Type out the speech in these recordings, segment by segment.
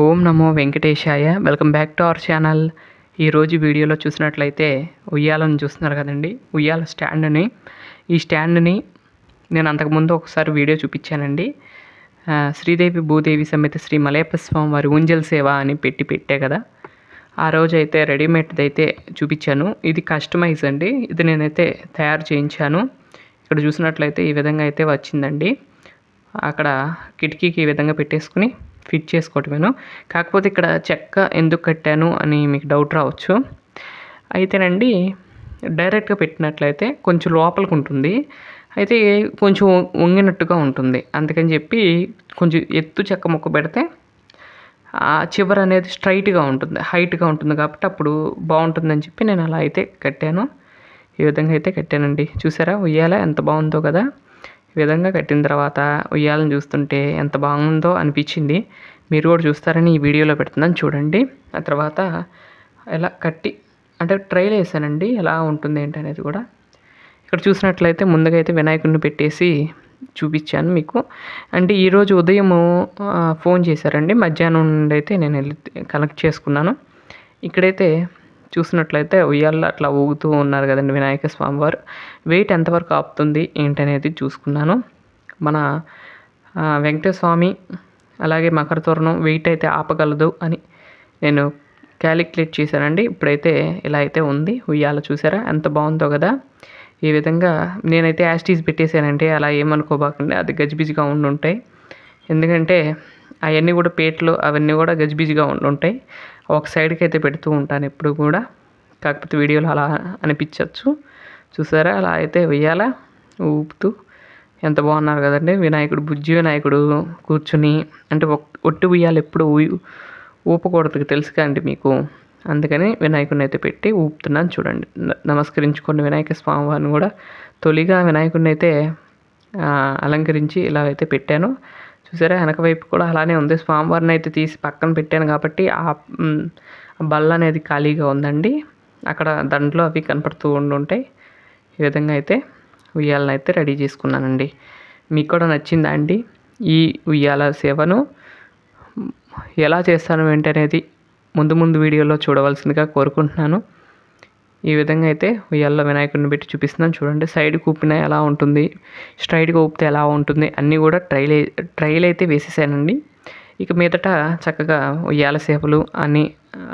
ఓం నమో వెంకటేశాయ. Welcome back to our channel. ఈరోజు వీడియోలో చూసినట్లయితే ఉయ్యాలను చూస్తున్నారు కదండి. ఉయ్యాల స్టాండ్ని. ఈ స్టాండ్ని నేను అంతకుముందు ఒకసారి వీడియో చూపించానండి. శ్రీదేవి భూదేవి సమేత శ్రీ మలయప్ప స్వామి వారి ఊంజల్ సేవ అని పెట్టి పెట్టే కదా. ఆ రోజు అయితే రెడీమేడ్ది అయితే చూపించాను. ఇది కస్టమైజ్ అండి. ఇది నేనైతే తయారు చేయించాను. ఇక్కడ చూసినట్లయితే ఈ విధంగా అయితే వచ్చిందండి. అక్కడ కిటికీకి ఈ విధంగా పెట్టేసుకుని ఫిట్ చేసుకోవటమేను? కాకపోతే ఇక్కడ చెక్క ఎందుకు కట్టాను అని మీకు డౌట్ రావచ్చు. అయితేనండి డైరెక్ట్గా పెట్టినట్లయితే కొంచెం లోపలికి ఉంటుంది. అయితే కొంచెం వంగినట్టుగా ఉంటుంది. అందుకని చెప్పి కొంచెం ఎత్తు చెక్క మొక్క పెడితే ఆ చివర అనేది స్ట్రైట్గా ఉంటుంది హైట్గా ఉంటుంది కాబట్టి అప్పుడు బాగుంటుందని చెప్పి నేను అలా అయితే కట్టాను. ఈ విధంగా అయితే కట్టానండి. చూసారా? ఉయ్యాల ఎంత బాగుందో కదా? విధంగా కట్టిన తర్వాత ఉయ్యాలను చూస్తుంటే ఎంత బాగుందో అనిపించింది. మీరు కూడా చూస్తారని ఈ వీడియోలో పెడుతున్నాను చూడండి. ఆ తర్వాత ఎలా కట్టి అంటే ట్రైల్ వేసానండి. ఎలా ఉంటుంది ఏంటి అనేది కూడా. ఇక్కడ చూసినట్లయితే ముందుగా అయితే వినాయకుడిని పెట్టేసి చూపించాను మీకు. అంటే ఈరోజు ఉదయం ఫోన్ చేశారండి. మధ్యాహ్నం నుండి అయితే నేను వెళ్ళి కలెక్ట్ చేసుకున్నాను. ఇక్కడైతే చూసినట్లయితే ఉయ్యాల్లో అట్లా ఊగుతూ ఉన్నారు కదండి వినాయక స్వామి వారు. వెయిట్ ఎంతవరకు ఆపుతుంది ఏంటనేది చూసుకున్నాను. మన ఆ, వెంకటేశ్వర స్వామి అలాగే మకర తోరణం వెయిట్ అయితే ఆపగలదు అని నేను క్యాలిక్యులేట్ చేశానండి. ఇప్పుడైతే ఇలా అయితే ఉంది. ఉయ్యాల చూసారా? ఎంత బాగుందో కదా. ఈ విధంగా నేనైతే యాస్టీస్ పెట్టేశానంటే అలా ఏమనుకోబాకండి. అది గజిబిజిగా ఉండి ఉంటాయి ఎందుకంటే అవన్నీ కూడా పేట్లు అవన్నీ కూడా గజిబిజిగా ఉంటాయి. ఒక సైడ్కి అయితే పెడుతూ ఉంటాను ఎప్పుడు కూడా. కాకపోతే వీడియోలో అలా అనిపించవచ్చు చూసారా? అలా అయితే వెయ్యాల? ఊపుతూ. ఎంత బాగున్నారు కదండి? వినాయకుడు బుజ్జి వినాయకుడు కూర్చుని అంటే ఒట్టు ఒట్టి ఉయ్యాలు ఎప్పుడు ఊపకూడదు తెలుసు కదండి మీకు. అందుకని వినాయకుడిని అయితే పెట్టి ఊపుతున్నాను చూడండి. నమస్కరించుకున్న వినాయక స్వామి వారిని కూడా. తొలిగా వినాయకుడిని అయితే అలంకరించి ఇలా అయితే పెట్టాను. చూసారా? వెనక వైపు కూడా అలానే ఉంది. స్వామివారిని అయితే తీసి పక్కన పెట్టాను కాబట్టి ఆ బల్ల అనేది ఖాళీగా ఉందండి. అక్కడ దాంట్లో అవి కనపడుతూ ఉండుంటాయి ఈ విధంగా అయితే ఉయ్యాలను అయితే రెడీ చేసుకున్నానండి. మీకు కూడా నచ్చిందా అండి ఈ ఉయ్యాల సేవను? ఎలా చేస్తాను ఏంటనేది ముందు ముందు వీడియోలో చూడవలసిందిగా కోరుకుంటున్నాను. ఈ విధంగా అయితే ఉయ్యాల్లో వినాయకుడిని పెట్టి చూపిస్తున్నాను. చూడండి సైడ్కి ఊపిన ఎలా ఉంటుంది. స్ట్రైట్గా ఊపితే ఎలా ఉంటుంది? అన్నీ కూడా ట్రైల్ ట్రైల్ అయితే వేసేసానండి. ఇక మీదట చక్కగా ఉయ్యాల సేపలు అని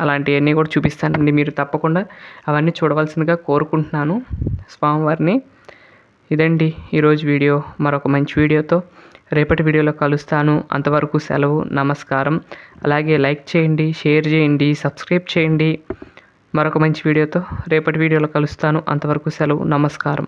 అలాంటివన్నీ కూడా చూపిస్తానండి మీరు తప్పకుండా. అవన్నీ చూడవలసిందిగా కోరుకుంటున్నాను స్వామివారిని. ఇదండి ఈరోజు వీడియో. మరొక మంచి వీడియోతో రేపటి వీడియోలో కలుస్తాను. అంతవరకు సెలవు నమస్కారం. అలాగే లైక్ చేయండి షేర్ చేయండి సబ్స్క్రైబ్ చేయండి. మరొక మంచి వీడియోతో రేపటి వీడియోలో కలుస్తాను. అంతవరకు సెలవు నమస్కారం.